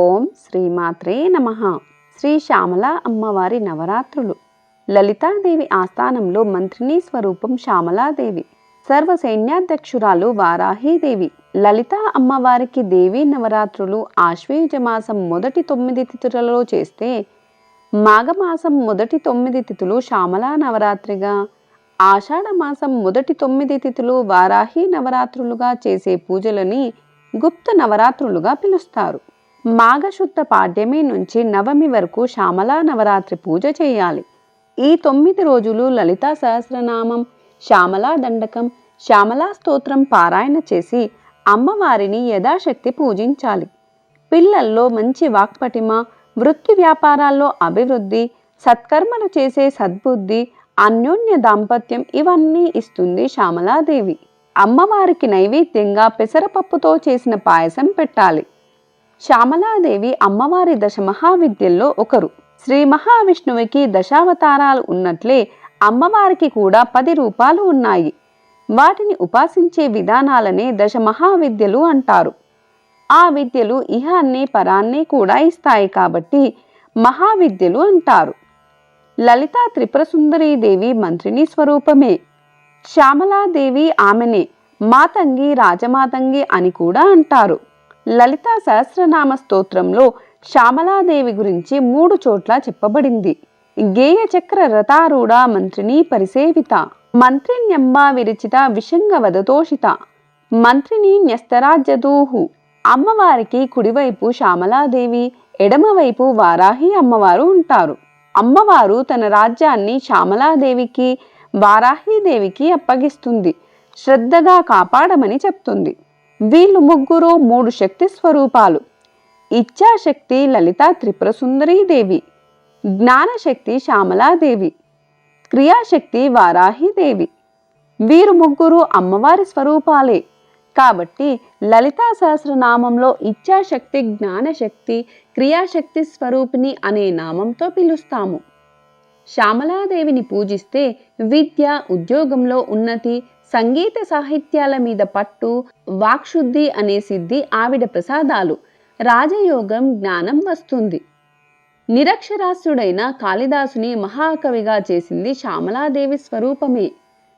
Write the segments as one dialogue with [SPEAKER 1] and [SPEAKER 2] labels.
[SPEAKER 1] ఓం శ్రీమాత్రే నమ. శ్రీ శ్యామల అమ్మవారి నవరాత్రులు. లలితాదేవి ఆస్థానంలో మంత్రిని స్వరూపం శ్యామలాదేవి. సర్వ సైన్యాధ్యక్షురాలు వారాహీదేవి. లలిత అమ్మవారికి దేవీ నవరాత్రులు ఆశ్వేయుజమాసం మొదటి తొమ్మిది తిథులలో చేస్తే మాఘమాసం మొదటి తొమ్మిది తిథులు శ్యామలా నవరాత్రిగా ఆషాఢమాసం మొదటి తొమ్మిది తిథులు వారాహి నవరాత్రులుగా చేసే పూజలని గుప్త నవరాత్రులుగా పిలుస్తారు. మాఘశుద్ధ పాడ్యమి నుంచి నవమి వరకు శ్యామలా నవరాత్రి పూజ చేయాలి. ఈ తొమ్మిది రోజులు లలితా సహస్రనామం శ్యామలా దండకం శ్యామలా స్తోత్రం పారాయణ చేసి అమ్మవారిని యథాశక్తి పూజించాలి. పిల్లల్లో మంచి వాక్పటిమ వృత్తి వ్యాపారాల్లో అభివృద్ధి సత్కర్మలు చేసే సద్బుద్ధి అన్యోన్య దాంపత్యం ఇవన్నీ ఇస్తుంది శ్యామలాదేవి. అమ్మవారికి నైవేద్యంగా పెసరపప్పుతో చేసిన పాయసం పెట్టాలి. శ్యామలాదేవి అమ్మవారి దశ మహావిద్యల్లో ఒకరు. శ్రీ మహావిష్ణువుకి దశావతారాలు ఉన్నట్లే అమ్మవారికి కూడా పది రూపాలు ఉన్నాయి. వాటిని ఉపాసించే విధానాలనే దశ మహావిద్యలు అంటారు. ఆ విద్యలు ఇహాన్ని పరాన్ని కూడా ఇస్తాయి కాబట్టి మహావిద్యలు అంటారు. లలితా త్రిపుర దేవి మంత్రిని స్వరూపమే. శ్యామలాదేవి ఆమెనే మాతంగి రాజమాతంగి అని కూడా అంటారు. లలితా సహస్రనామ స్తోత్రంలో శ్యామలాదేవి గురించి మూడు చోట్ల చెప్పబడింది. గేయ చక్ర రథారూఢ మంత్రిని పరిసేవిత మంత్రిన్యంబా విరచిత విషంగ వదతోషిత మంత్రిని న్యస్తరాజ్యదూహు. అమ్మవారికి కుడివైపు శ్యామలాదేవి ఎడమవైపు వారాహి అమ్మవారు ఉంటారు. అమ్మవారు తన రాజ్యాన్ని శ్యామలాదేవికి వారాహీదేవికి అప్పగిస్తుంది. శ్రద్ధగా కాపాడమని చెప్తుంది. వీళ్ళు ముగ్గురు మూడు శక్తి స్వరూపాలు. ఇచ్ఛాశక్తి లలిత త్రిపురసుందరీదేవి దేవి. జ్ఞానశక్తి శ్యామలాదేవి. క్రియాశక్తి వారాహిదేవి వీరు ముగ్గురు అమ్మవారి స్వరూపాలే. కాబట్టి లలితా సహస్రనామంలో ఇచ్ఛాశక్తి జ్ఞానశక్తి క్రియాశక్తి స్వరూపిణి అనే నామంతో పిలుస్తాము. శ్యామలాదేవిని పూజిస్తే విద్య ఉద్యోగంలో ఉన్నతి సంగీత సాహిత్యాల మీద పట్టు వాక్శుద్ధి అనే సిద్ధి ఆవిడ ప్రసాదాలు. రాజయోగం జ్ఞానం వస్తుంది. నిరక్షరాస్యుడైన కాళిదాసుని మహాకవిగా చేసింది శ్యామలాదేవి స్వరూపమే.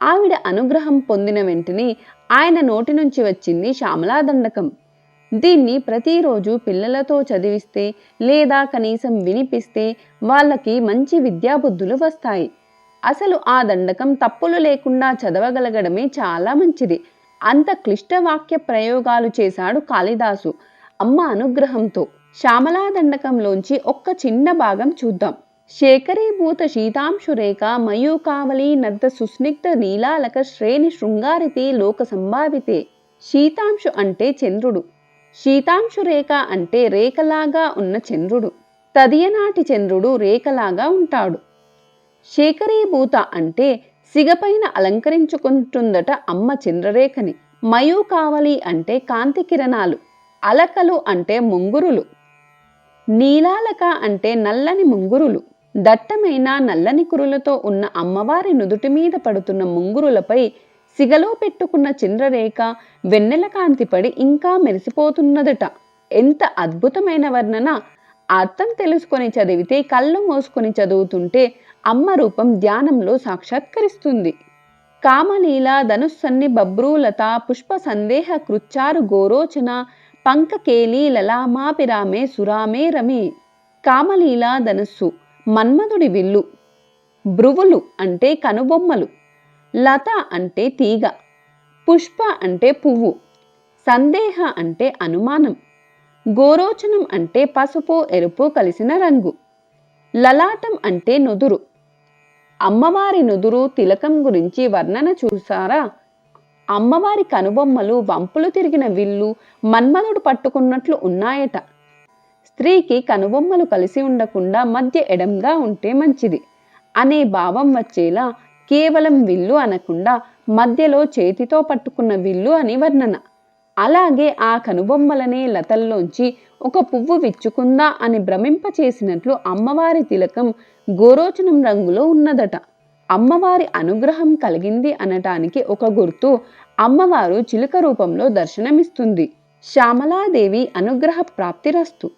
[SPEAKER 1] ఆవిడ అనుగ్రహం పొందిన వెంటనే ఆయన నోటి నుంచి వచ్చింది శ్యామలాదండకం దీన్ని ప్రతిరోజు పిల్లలతో చదివిస్తే లేదా కనీసం వినిపిస్తే వాళ్ళకి మంచి విద్యాబుద్ధులు వస్తాయి. అసలు ఆ దండకం తప్పులు లేకుండా చదవగలగడమే చాలా మంచిది. అంత క్లిష్ట వాక్య ప్రయోగాలు చేశాడు కాళిదాసు. అమ్మ అనుగ్రహంతో శ్యామలా దండకంలోంచి ఒక్క చిన్న భాగం చూద్దాం. శేఖరీభూత శీతాంశురేఖ మయూకావళి నద్ద సుస్నిగ్ధ నీలాలక శ్రేణి శృంగారితే లోక సంభావితే. శీతాంశు అంటే చంద్రుడు. శీతాంశురేఖ అంటే రేఖలాగా ఉన్న చంద్రుడు. తదియనాటి చంద్రుడు రేఖలాగా ఉంటాడు. శేఖరీభూత అంటే సిగపైన అలంకరించుకుంటుందట అమ్మ చంద్రరేఖని. మయూ కావలి అంటే కాంతి కిరణాలు. అలకలు అంటే ముంగురులు. నీలాలక అంటే నల్లని ముంగురులు. దట్టమైన నల్లని కురులతో ఉన్న అమ్మవారి నుదుటి మీద పడుతున్న ముంగురులపై సిగలో పెట్టుకున్న చంద్రరేఖ వెన్నెల కాంతి పడి ఇంకా మెరిసిపోతున్నదట. ఎంత అద్భుతమైన వర్ణన! అర్థం తెలుసుకొని చదివితే కళ్ళు మోసుకొని చదువుతుంటే అమ్మ రూపం ధ్యానంలో సాక్షాత్కరిస్తుంది. కామలీల ధనుస్సన్ని బబ్రూలత పుష్ప సందేహ కృచ్చారు గోరోచన పంకకేలి లలామాపిరామే సురామే రమే. కామలీల ధనుస్సు మన్మధుడి విల్లు. భ్రువులు అంటే కనుబొమ్మలు. లత అంటే తీగ. పుష్ప అంటే పువ్వు. సందేహ అంటే అనుమానం. గోరోచనం అంటే పసుపు ఎరుపు కలిసిన రంగు. లలాటం అంటే నుదురు. అమ్మవారి నుదురు తిలకం గురించి వర్ణన చూసారా అమ్మవారి కనుబొమ్మలు వంపులు తిరిగిన విల్లు మన్మధుడు పట్టుకున్నట్లు ఉన్నాయట. స్త్రీకి కనుబొమ్మలు కలిసి ఉండకుండా మధ్య ఎడంగా ఉంటే మంచిది. అనే భావం వచ్చేలా కేవలం విల్లు అనకుండా మధ్యలో చేతితో పట్టుకున్న విల్లు అని వర్ణన. అలాగే ఆ కనుబొమ్మలనే లతల్లోంచి ఒక పువ్వు విచ్చుకుందా అని భ్రమింపచేసినట్లు అమ్మవారి తిలకం గోరోచనం రంగులో ఉన్నదట. అమ్మవారి అనుగ్రహం కలిగింది అనటానికి ఒక గుర్తు అమ్మవారు చిలుక రూపంలో దర్శనమిస్తుంది. శ్యామలాదేవి అనుగ్రహ ప్రాప్తిరస్తు